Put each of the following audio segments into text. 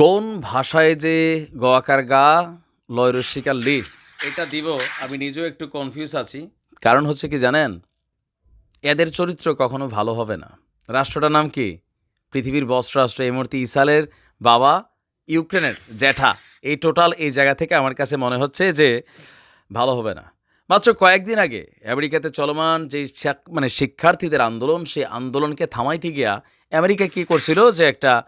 কোন ভাষায় যে গোয়াকার গা লয় রসিকার লি এটা দিব আমি নিজেও একটু কনফিউজ আছি। কারণ হচ্ছে কি জানেন? এদের চরিত্র কখনো ভালো হবে না। রাষ্ট্রটার নাম কি? পৃথিবীর বস রাষ্ট্র। এই মুহূর্তে ইসরায়েলের বাবা ইউক্রেনের জ্যাঠা। এই টোটাল এই জায়গা থেকে আমার কাছে মনে হচ্ছে যে ভালো হবে না। মাত্র কয়েকদিন আগে আমেরিকাতে চলমান যে মানে শিক্ষার্থীদের আন্দোলন সেই আন্দোলনকে থামাইতে গিয়া আমেরিকা কি করছিল যে একটা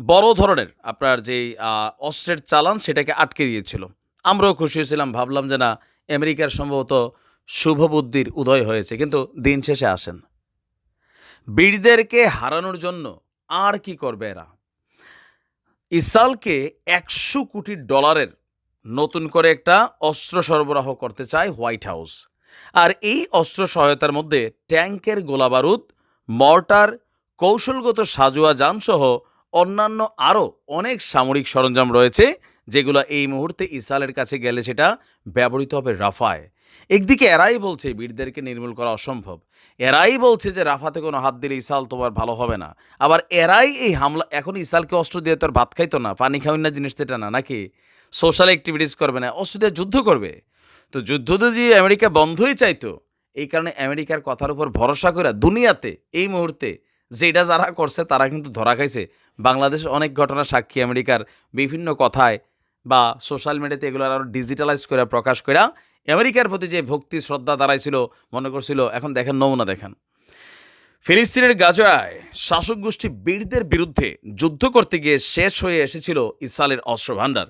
বড় ধরনের আপনার আহ, অস্ত্রের চালান সেটাকে আটকে দিয়েছিল। আমরাও খুশি হয়েছিলাম ভাবলাম যে না আমেরিকার সম্ভবত শুভ বুদ্ধির উদয় হয়েছে কিন্তু দিন শেষে আসেন। বীরদেরকে হারানোর জন্য আর কি করবে এরা? ইসালকে একশো কোটি ডলারের নতুন করে একটা অস্ত্র সরবরাহ করতে চায় হোয়াইট হাউস। আর এই অস্ত্র সহায়তার মধ্যে ট্যাঙ্কের গোলাবারুদ মর্টার কৌশলগত সাজুয়া যানসহ অন্যান্য আরও অনেক সামরিক সরঞ্জাম রয়েছে, যেগুলো এই মুহূর্তে ইসরায়েলের কাছে গেলে সেটা ব্যবহৃত হবে রাফায়। একদিকে এরাই বলছে বীরদেরকে নির্মূল করা অসম্ভব। এরাই বলছে যে রাফাতে কোনো হাত দিলে ইসাল তোমার ভালো হবে না। আবার এরাই এই হামলা এখন ইসালকে অস্ত্র দিয়ে তোর ভাত খাইতো না, পানি খাওয়াই না জিনিস এটা না, নাকি? সোশ্যাল অ্যাক্টিভিটিস করবে না, অস্ত্র দিয়ে যুদ্ধ করবে। তো যুদ্ধ যদি আমেরিকা বন্ধই চাইতো, এই কারণে আমেরিকার কথার উপর ভরসা করে দুনিয়াতে এই মুহূর্তে যেটা যারা করছে তারা কিন্তু ধরা খাইছে। বাংলাদেশের অনেক ঘটনা সাক্ষী আমেরিকার বিভিন্ন কথায় বা সোশ্যাল মিডিয়াতে এগুলো আরও ডিজিটালাইজ করে প্রকাশ করে আমেরিকার প্রতি যে ভক্তি, শ্রদ্ধা দাঁড়াইছিল, মনে করছিল, এখন দেখেন, নমুনা দেখেন। ফিলিস্তিনের গাজায় শাসক গোষ্ঠী বীরদের বিরুদ্ধে যুদ্ধ করতে গিয়ে শেষ হয়ে এসেছিল ইসরায়েলের অস্ত্র ভাণ্ডার।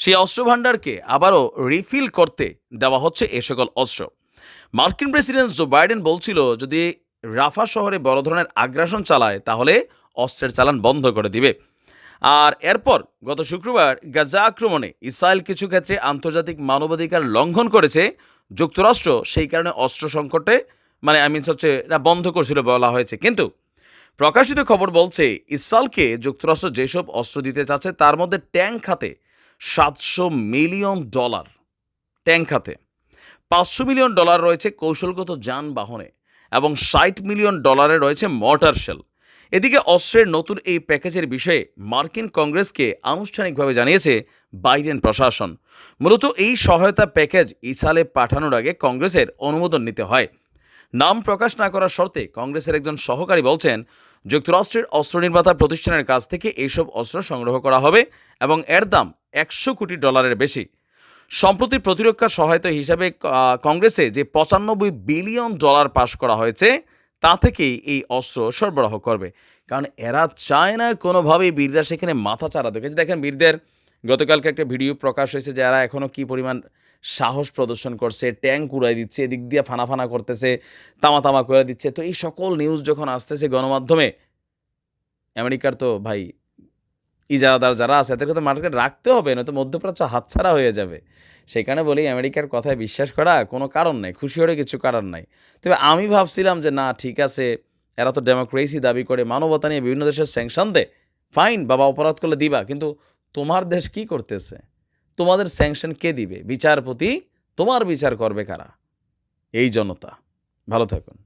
সেই অস্ত্র ভাণ্ডারকে আবারও রিফিল করতে দেওয়া হচ্ছে এ সকল অস্ত্র। মার্কিন প্রেসিডেন্ট জো বাইডেন বলছিল, যদি রাফা শহরে বড় ধরনের আগ্রাসন চালায়, তাহলে অস্ত্রের চালান বন্ধ করে দিবে। আর এরপর গত শুক্রবার গাজা আক্রমণে ইসরায়েল কিছু ক্ষেত্রে আন্তর্জাতিক মানবাধিকার লঙ্ঘন করেছে। যুক্তরাষ্ট্র সেই কারণে অস্ত্র সংকটে মানে আমি হচ্ছে এটা বন্ধ করছিল বলা হয়েছে। কিন্তু প্রকাশিত খবর বলছে, ইসরায়েলকে যুক্তরাষ্ট্র যেসব অস্ত্র দিতে চাচ্ছে তার মধ্যে ট্যাঙ্ক খাতে সাতশো মিলিয়ন ডলার। ট্যাঙ্ক খাতে পাঁচশো মিলিয়ন ডলার রয়েছে কৌশলগত যানবাহনে এবং ষাট মিলিয়ন ডলারে রয়েছে মর্টার শেল। এদিকে অস্ত্রের নতুন এই প্যাকেজের বিষয়ে মার্কিন কংগ্রেসকে আনুষ্ঠানিকভাবে জানিয়েছে বাইডেন প্রশাসন। মূলত এই সহায়তা প্যাকেজ ইসালে পাঠানোর আগে কংগ্রেসের অনুমোদন নিতে হয়। নাম প্রকাশ না করার শর্তে কংগ্রেসের একজন সহকারী বলছেন, যুক্তরাষ্ট্রের অস্ত্র নির্মাতা প্রতিষ্ঠানের কাছ থেকে এইসব অস্ত্র সংগ্রহ করা হবে এবং এর দাম একশো কোটি ডলারের বেশি। সম্প্রতি প্রতিরক্ষা সহায়তা হিসাবে কংগ্রেসে যে পঁচানব্বই বিলিয়ন ডলার পাশ করা হয়েছে তা থেকেই এই অস্ত্র সরবরাহ করবে। কারণ এরা চায় না কোনোভাবেই বীররা সেখানে মাথা চারা দেখেছে দেখেন বীরদের, গতকালকে একটা ভিডিও প্রকাশ হয়েছে যে এরা এখনও কী পরিমাণ সাহস প্রদর্শন করছে, ট্যাঙ্ক উড়াই দিচ্ছে, এদিক দিয়ে ফানাফানা ফানা করতেছে তামা তামা করে দিচ্ছে। তো এই সকল নিউজ যখন আসতেছে গণমাধ্যমে, আমেরিকার তো ভাই ইজারাদার যারা আছে, এদেরকে তো মার্কেট রাখতে হবে, নয়তো মধ্যপ্রাচ্য হাতছাড়া হয়ে যাবে। সেখানে বলি, আমেরিকার কথায় বিশ্বাস করা কোনো কারণ নেই, খুশি হলে কিছু কারণ নাই। তবে আমি ভাবছিলাম যে, না, ঠিক আছে, এরা তো ডেমোক্রেসি দাবি করে, মানবতা নিয়ে বিভিন্ন দেশের স্যাংশন দে। ফাইন বাবা অপরাধ করলে দিবা, কিন্তু তোমার দেশ কি করতেছে? তোমাদের স্যাংশন কে দিবে? বিচারপতি তোমার বিচার করবে কারা? এই জনতা। ভালো থাকুন।